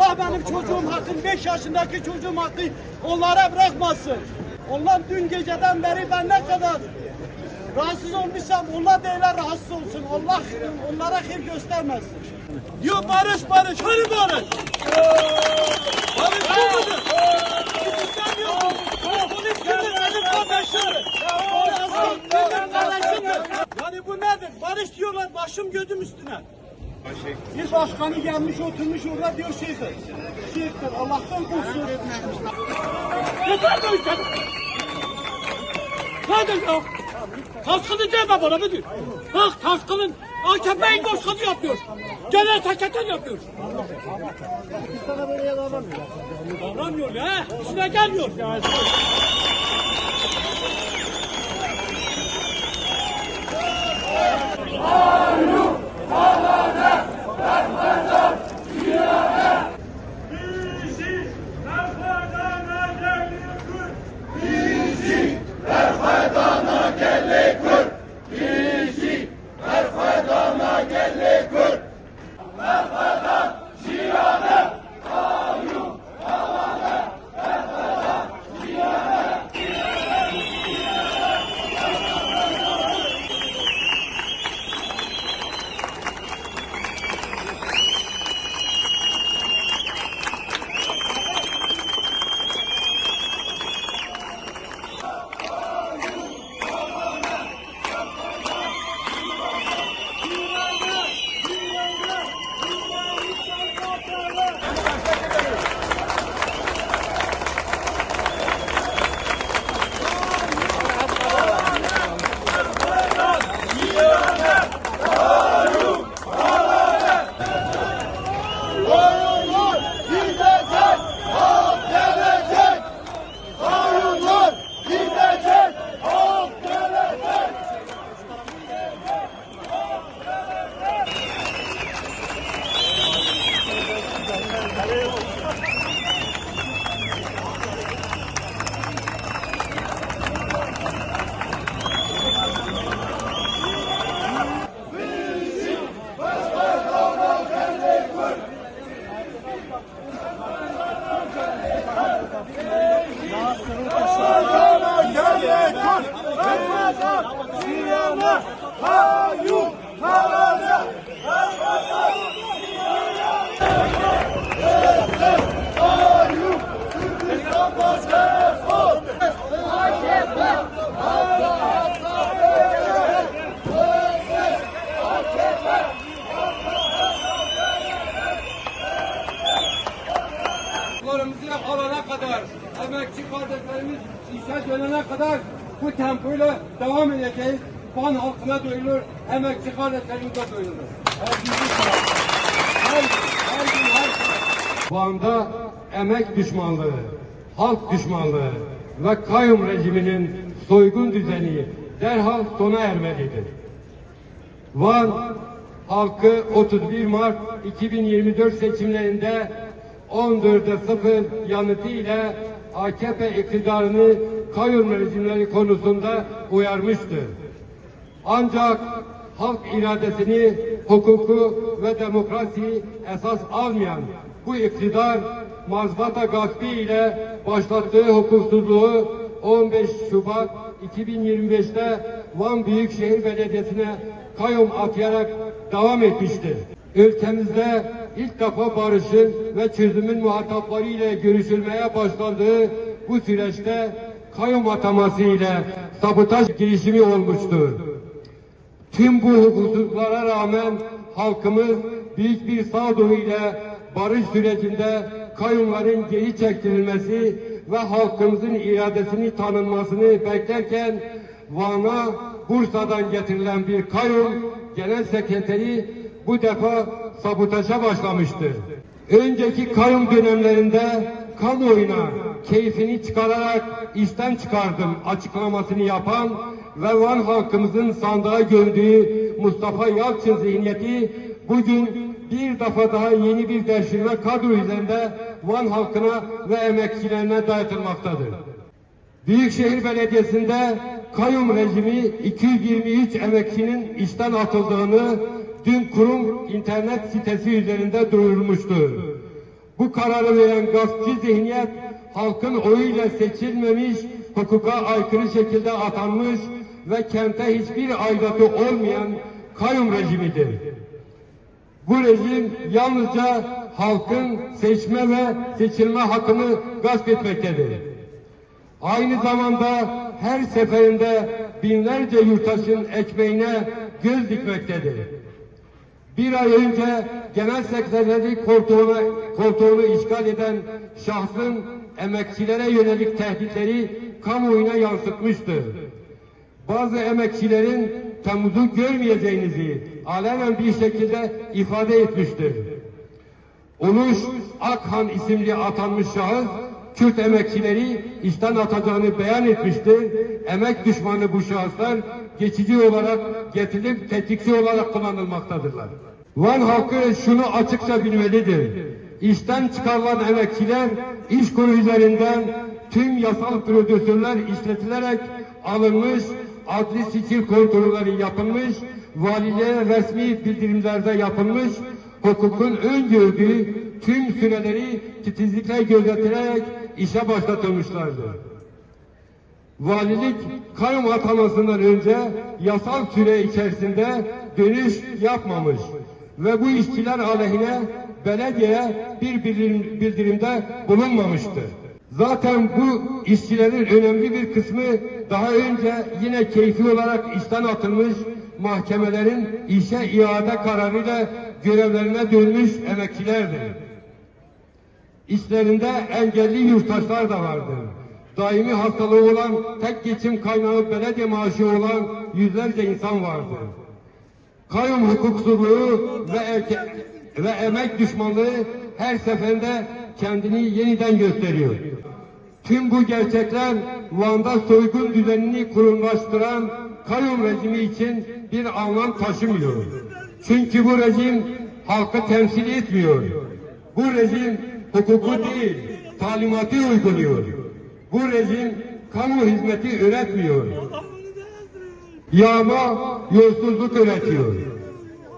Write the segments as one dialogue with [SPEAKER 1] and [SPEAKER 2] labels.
[SPEAKER 1] Allah benim çocuğum hakkın, 5 yaşındaki çocuğum hakkı onlara bırakmasın. Onlar dün geceden beri ben ne kadar rahatsız olmuşsam onlar da rahatsız olsun. Allah onlara hayır göstermesin. Diyor barış barış, hani barış? Barış bu mudur? Yani bu nedir? Barış diyorlar başım gözüm üstüne. Bir başkanı gelmiş oturmuş orada diyor şeydir. Şeyhtir Allah'tan korksun. Yeter be yeter. Nedir ya? Taskını deme bana müdür. Bak taskının AKP'nin başkanı yapıyor. Genel sekreter yapıyor. Biz sana böyle davranmıyor. Davranmıyor ya. İşine gelmiyor.
[SPEAKER 2] Oyunlar
[SPEAKER 3] emekçi kardeşlerimiz işe dönene kadar bu tempoyla devam edeceğiz. Van halkına duyulur, emekçi kardeşlerimize duyulur. Her gün, her her gün, her gün. Van'da emek düşmanlığı, halk düşmanlığı ve kayyum rejiminin soygun düzeni derhal sona ermelidir. Van halkı 31 Mart 2024 seçimlerinde 14'e 0 yanıtı ile AKP iktidarını kayyum rejimleri konusunda uyarmıştır. Ancak halk iradesini, hukuku ve demokrasiyi esas almayan bu iktidar mazbata gaspi ile başlattığı hukuksuzluğu 15 Şubat 2025'te Van Büyükşehir Belediyesi'ne kayyum atayarak devam etmiştir. Ülkemizde ilk defa barışın ve çözümün muhatapları ile görüşülmeye başlandığı bu süreçte kayyum ataması ile sabotaj girişimi olmuştur. Tüm bu hukuksuzluklara rağmen halkımız büyük bir sağduyu ile barış sürecinde kayyumların geri çektirilmesi ve halkımızın iradesini tanınmasını beklerken Van'a Bursa'dan getirilen bir kayyum genel sekreteri bu defa sabotaja başlamıştır. Önceki kayyum dönemlerinde kamuoyuna keyfini çıkararak işten çıkardım açıklamasını yapan ve Van halkımızın sandığa gördüğü Mustafa Yalçın zihniyeti bugün bir defa daha yeni bir devşirme kadro üzerinde Van halkına ve emekçilerine dayatılmaktadır. Büyükşehir Belediyesi'nde kayyum rejimi 223 emekçinin işten atıldığını dün kurum internet sitesi üzerinde duyurmuştu. Bu kararı veren gaspçı zihniyet halkın oyuyla seçilmemiş, hukuka aykırı şekilde atanmış ve kente hiçbir aidatı olmayan kayyum rejimidir. Bu rejim yalnızca halkın seçme ve seçilme hakkını gasp etmektedir. Aynı zamanda her seferinde binlerce yurttaşın ekmeğine göz dikmektedir. Bir ay önce genel sekreterlik koltuğunu, koltuğunu işgal eden şahsın emekçilere yönelik tehditleri kamuoyuna yansıtmıştı. Bazı emekçilerin Temmuz'u görmeyeceğinizi alenen bir şekilde ifade etmiştir. Uluş Akhan isimli atanmış şahıs Kürt emekçileri işten atacağını beyan etmiştir. Emek düşmanı bu şahıslar geçici olarak getirilip tetikçi olarak kullanılmaktadırlar. Van halkı şunu açıkça bilmelidir. İşten çıkarılan emekçiler iş kuru üzerinden tüm yasal prosedürler işletilerek alınmış, adli sicil kontrolleri yapılmış, valiliğe resmi bildirimlerde yapılmış, hukukun öngördüğü tüm süreleri titizlikle gözetilerek işe başlatılmışlardır. Valilik kayyum atamasından önce yasal süre içerisinde dönüş yapmamış ve bu işçiler aleyhine belediyeye bir bildirim- bildirimde bulunmamıştır. Zaten bu işçilerin önemli bir kısmı daha önce yine keyfi olarak işten atılmış mahkemelerin işe iade kararıyla görevlerine dönmüş emekçilerdir. İşlerinde engelli yurttaşlar da vardır. Daimi hastalığı olan, tek geçim kaynağı belediye maaşı olan yüzlerce insan vardır. Kayyum hukuksuzluğu ve, erke, ve emek düşmanlığı her seferinde kendini yeniden gösteriyor. Tüm bu gerçekler Van'da soygun düzenini kurumlaştıran kayyum rejimi için bir anlam taşımıyor. Çünkü bu rejim halkı temsil etmiyor. Bu rejim hukuku değil, talimatı uyguluyor. Bu rejim kamu hizmeti üretmiyor. Yağma, yolsuzluk üretiyor.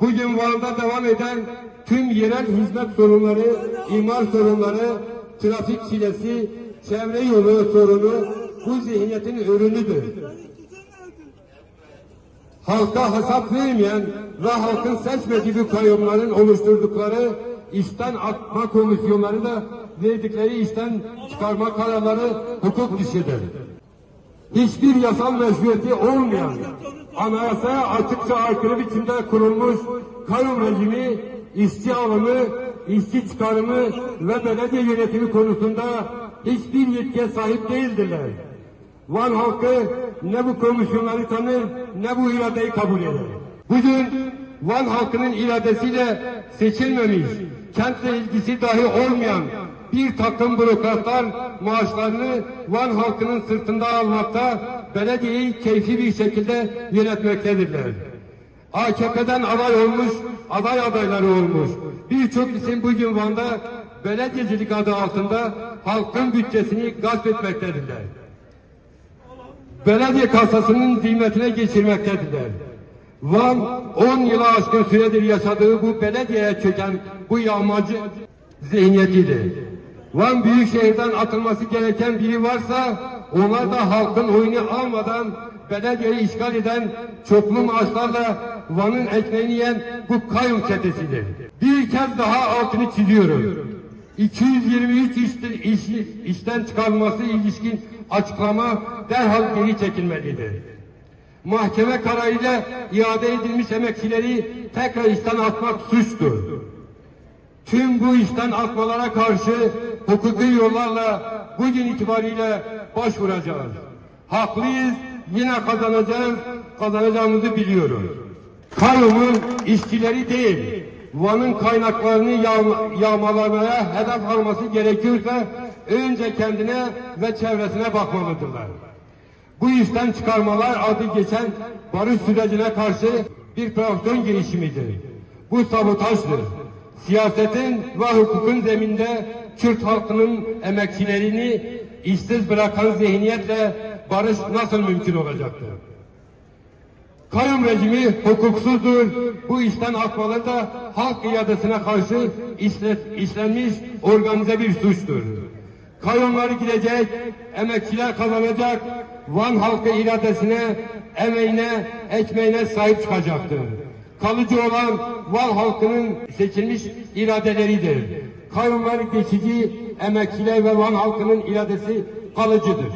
[SPEAKER 3] Bugün Van'da devam eden tüm yerel hizmet sorunları, imar sorunları, trafik çilesi, çevre yolu sorunu bu zihniyetin ürünüdür. Halka hesap vermeyen ve halkın seçmediği kayyumların oluşturdukları işten atma komisyonları da verdikleri işten çıkarma kararları hukuk dışıdır. Hiçbir yasal meşruiyeti olmayan, anayasaya açıkça aykırı biçimde kurulmuş kayyum rejimi, işçi alımı, işçi çıkarımı ve belediye yönetimi konusunda hiçbir yetkiye sahip değildirler. Van halkı ne bu komisyonları tanır ne bu iradeyi kabul eder. Bugün Van halkının iradesiyle seçilmemiş, kentle ilgisi dahi olmayan bir takım bürokratlar maaşlarını Van halkının sırtında almakta, belediyeyi keyfi bir şekilde yönetmektedirler. AKP'den aday olmuş, aday adayları olmuş. Birçok isim bugün Van'da belediyecilik adı altında halkın bütçesini gasp etmektedirler belediye kasasının zimmetine geçirmektedirler. Van 10 yıla aşkın süredir yaşadığı bu belediyeye çöken bu yağmacı zihniyetidir. Van Büyükşehir'den atılması gereken biri varsa onlar da halkın oyunu almadan belediyeyi işgal eden çoklu maaşlarla Van'ın ekmeğini yiyen bu kayyum çetesidir. Bir kez daha altını çiziyorum. 223 işten, iş, işten çıkarılması ilişkin açıklama derhal geri çekilmelidir. Mahkeme kararıyla iade edilmiş emekçileri tekrar işten atmak suçtur. Tüm bu işten atmalara karşı hukuki yollarla bugün itibariyle başvuracağız. Haklıyız, yine kazanacağız, kazanacağımızı biliyorum. Kayyumun işçileri değil, Van'ın kaynaklarını yağma, yağmalamaya hedef alması gerekiyorsa önce kendine ve çevresine bakmalıdırlar. Bu işten çıkarmalar adı geçen barış sürecine karşı bir provokasyon girişimidir. Bu sabotajdır. Siyasetin ve hukukun zeminde Kürt halkının emekçilerini işsiz bırakan zihniyetle barış nasıl mümkün olacaktır? Kayyum rejimi hukuksuzdur. Bu işten akmaları da halk iradesine karşı işle- işlenmiş organize bir suçtur. Kayyumları gidecek, emekçiler kazanacak, Van halkı iradesine, emeğine, ekmeğine sahip çıkacaktır. Kalıcı olan Van halkının seçilmiş iradeleridir. Kayyumlar geçici, emekçiler ve Van halkının iradesi kalıcıdır.